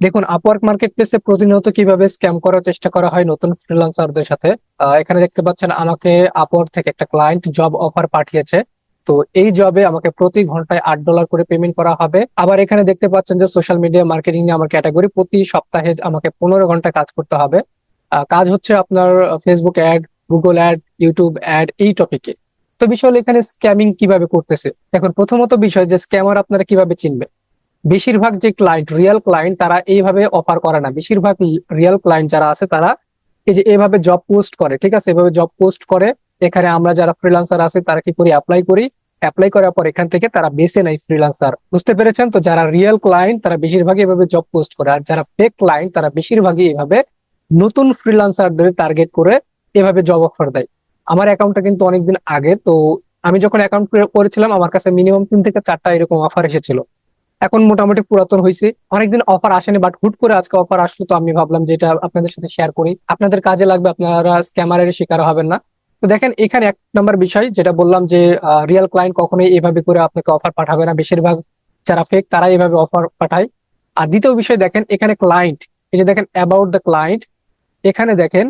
দেখুন Upwork market প্লেসে প্রতিনিয়ত কীভাবে স্ক্যাম করার চেষ্টা করা হয় নতুন ফ্রিল্যান্সারদের সাথে এখানে দেখতে পাচ্ছেন আমাকে আপওয়ার্ক থেকে একটা ক্লায়েন্ট জব অফার পাঠিয়েছে। তো এই জবে আমাকে প্রতি ঘন্টায় আট ডলার করে পেমেন্ট করা হবে। আবার এখানে দেখতে পাচ্ছেন যে সোশ্যাল মিডিয়া মার্কেটিং নিয়ে আমার ক্যাটাগরি প্রতি সপ্তাহে আমাকে পনেরো ঘণ্টা কাজ করতে হবে। কাজ হচ্ছে আপনার Facebook ad Google ad YouTube ad এই টপিকে তো বিষয় এখানে স্ক্যামিং কীভাবে করতেছে? এখন প্রথমত বিষয় যে স্ক্যামার আপনারা কীভাবে চিনবেন? বেশিরভাগ যে ক্লায়েন্ট রিয়েল ক্লায়েন্ট তারা এইভাবে অফার করে না। বেশিরভাগ রিয়েল ক্লায়েন্ট যারা আছে তারা এই যে এভাবে জব পোস্ট করে, ঠিক আছে? এভাবে জব পোস্ট করে, এখানে আমরা যারা ফ্রিল্যান্সার আছে তারা কি করি? অ্যাপ্লাই করি। অ্যাপ্লাই করার পর এখান থেকে তারা বেছে নেয় ফ্রিল্যান্সার বুঝতে পেরেছেন তো? যারা রিয়েল ক্লায়েন্ট তারা বেশিরভাগই এভাবে জব পোস্ট করে। আর যারা ফেক ক্লায়েন্ট তারা বেশিরভাগই এভাবে নতুন ফ্রিল্যান্সারদের টার্গেট করে এভাবে জব অফার দেয়। আমার অ্যাকাউন্টটা কিন্তু অনেকদিন আগে, তো আমি যখন অ্যাকাউন্ট করেছিলাম, আমার কাছে মিনিমাম তিন থেকে চারটা এরকম অফার এসেছিল। এখন মোটামুটি পুরাতন হয়েছে অনেকদিন অফার আসেনি বাট হুট করে আজকে অফার আসলো, তো আমি ভাবলাম যে এটা আপনাদের সাথে শেয়ার করি। আপনাদের কাজে লাগবে, আপনারা স্ক্যামারের শিকার হবেন না। তো দেখেন, এখানে এক নম্বর বিষয়, যেটা বললাম যে রিয়েল ক্লায়েন্ট কখনোই এভাবে করে আপনাকে অফার পাঠাবে না। বেশিরভাগ যারা ফেক তারা এভাবে অফার পাঠায়। আর দ্বিতীয় বিষয় দেখেন, এখানে ক্লায়েন্ট এই যে দেখেন অ্যাবাউট দ্য ক্লায়েন্ট এখানে দেখেন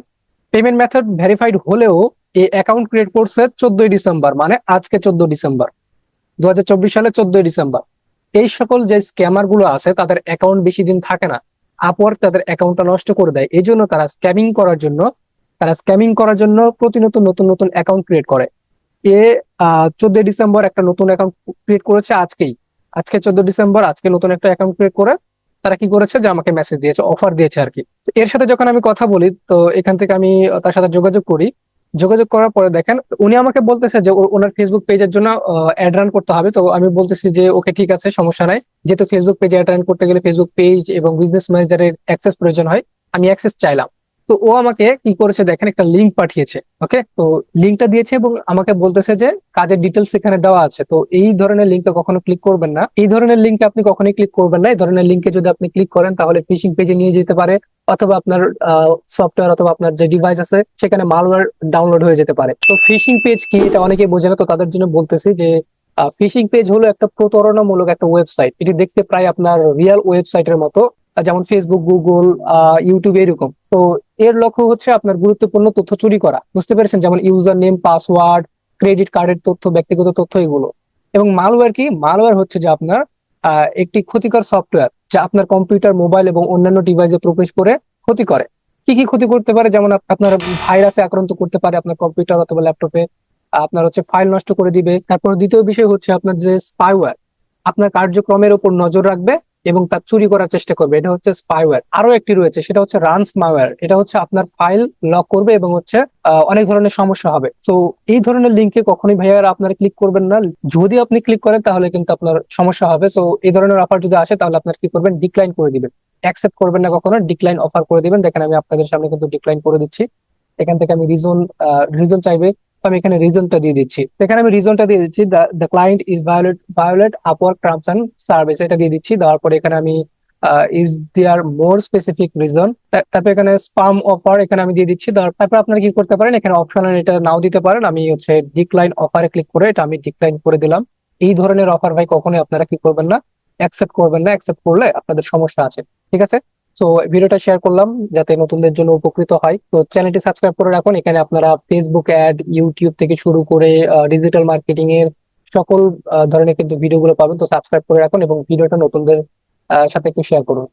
পেমেন্ট মেথড ভেরিফাইড হলেও এই অ্যাকাউন্ট ক্রিয়েট করছে চোদ্দই ডিসেম্বর মানে আজকে চোদ্দ ডিসেম্বর। দু সালে চোদ্দই ডিসেম্বর। এই সকল যে স্ক্যামারগুলো আছে, তাদের অ্যাকাউন্ট বেশি দিন থাকে না। আপওয়ার্ক তাদের অ্যাকাউন্টটা নষ্ট করে দেয়। এই জন্য তারা স্ক্যামিং করার জন্য, তারা স্ক্যামিং করার জন্য প্রতিনিয়ত নতুন নতুন অ্যাকাউন্ট ক্রিয়েট করে। এ চোদ্দই ডিসেম্বর একটা নতুন অ্যাকাউন্ট ক্রিয়েট করেছে আজকেই। আজকে চোদ্দ ডিসেম্বর, আজকে নতুন একটা অ্যাকাউন্ট ক্রিয়েট করে তারা কি করেছে? যে আমাকে মেসেজ দিয়েছে অফার দিয়েছে আর কি। এর সাথে যখন আমি কথা বলি, তো এখান থেকে আমি, তার সাথে যোগাযোগ করি। যোগাযোগ করার পরে দেখেন, উনি আমাকে বলতেছে যে ওনার ফেসবুক পেজের জন্য অ্যাড রান করতে হবে। তো আমি বলতেছি যে, ওকে, ঠিক আছে, সমস্যা নাই। যেহেতু ফেসবুক পেজে অ্যাড রান করতে গেলে ফেসবুক পেজ এবং বিজনেস ম্যানেজারের অ্যাক্সেস প্রয়োজন হয়, আমি অ্যাক্সেস চাইলাম। তো ও আমাকে কি করেছে দেখেন, একটা লিঙ্ক পাঠিয়েছে ওকে তো লিঙ্কটা দিয়েছে এবং আমাকে বলতেছে যে কাজের ডিটেলস এখানে দেওয়া আছে। তো এই ধরনের লিঙ্কে কখনো ক্লিক করবেন না। এই ধরনের লিঙ্কে আপনি কখনোই ক্লিক করবেন না। এই ধরনের লিঙ্কে যদি আপনি ক্লিক করেন, তাহলে ফিশিং পেজে নিয়ে যেতে পারে, অথবা আপনার সফটওয়্যার অথবা আপনার যে ডিভাইস আছে, সেখানে মালওয়্যার ডাউনলোড হয়ে যেতে পারে। তো ফিশিং পেজ কি এটা অনেকেই বোঝে না, তো তাদের জন্য বলতেছি যে ফিশিং পেজ হলো একটা প্রতারণামূলক একটা ওয়েবসাইট এটি দেখতে প্রায় আপনার রিয়েল ওয়েবসাইটের মতো। যেমন ফেসবুক গুগল ইউটিউব এরকম। তো এর লক্ষ্য হচ্ছে আপনার গুরুত্বপূর্ণ তথ্য চুরি করা। বুঝতে পেরেছেন? যেমন ইউজার নেম পাসওয়ার্ড ক্রেডিট কার্ডের তথ্য, ব্যক্তিগত তথ্য এগুলো। এবং মালওয়্যার কি? মালওয়্যার হচ্ছে যে আপনার একটি ক্ষতিকর সফটওয়্যার যা আপনার কম্পিউটার মোবাইল এবং অন্যান্য ডিভাইসে প্রবেশ করে ক্ষতি করে। কি কি ক্ষতি করতে পারে? যেমন আপ- আপনার ভাইরাসে আক্রান্ত করতে পারে আপনার কম্পিউটার অথবা ল্যাপটপে আপনার হচ্ছে ফাইল নষ্ট করে দিবে। তারপর দ্বিতীয় বিষয় হচ্ছে আপনার যে স্পাইওয়্যার আপনার কার্যক্রমের উপর নজর রাখবে। এবং তা চুরি করার চেষ্টা করবে। এটা হচ্ছে স্পাইওয়্যার আরও একটি রয়েছে, সেটা হচ্ছে রানস মাওয়্যার এটা হচ্ছে আপনার ফাইল লক করবে এবং হচ্ছে অনেক ধরনের সমস্যা হবে। তো এই ধরনের লিঙ্কে কখনোই ভাইয়ারা আপনারা ক্লিক করবেন না। যদি আপনি ক্লিক করেন, তাহলে কিন্তু আপনার সমস্যা হবে। তো এই ধরনের অফার যদি আসে, তাহলে আপনার কি করবেন? ডিক্লাইন করে দিবেন। অ্যাকসেপ্ট করবেন না কখনো ডিক্লাইন অফার করে দিবেন। দেখেন আমি আপনাদের সামনে কিন্তু ডিক্লাইন করে দিচ্ছি। এখান থেকে আমি রিজন রিজন চাইবে আমি এখানে রিজনটা দিয়ে দিচ্ছি। এখানে আমি রিজনটা দিয়ে দিচ্ছি the client is violate violate Upwork terms and service এটা দিয়ে দিচ্ছি। দেওয়ার পরে এখানে আমি is there more specific reason তারপর এখানে স্পাম অফার এখানে আমি দিয়ে দিচ্ছি। তারপর আপনারা কি করতে পারেন, এখানে অপশন এটা নাও দিতে পারেন। আমি হচ্ছে ডিক্লাইন অফারে ক্লিক করে এটা আমি ডিক্লাইন করে দিলাম। এই ধরনের অফার ভাই কখনোই আপনারা কি করবেন না অ্যাকসেপ্ট করবেন না। অ্যাকসেপ্ট করলে আপনাদের সমস্যা আছে। ঠিক আছে? তো ভিডিওটা শেয়ার করলাম যাতে নতুনদের জন্য উপকৃত হয়। তো চ্যানেলটি সাবস্ক্রাইব করে রাখুন। এখানে আপনারা ফেসবুক অ্যাড ইউটিউব থেকে শুরু করে ডিজিটাল মার্কেটিং এর সকল ধরনের কিন্তু ভিডিওগুলো পাবেন। তো সাবস্ক্রাইব করে রাখুন এবং ভিডিওটা নতুনদের সাথে একটু শেয়ার করুন।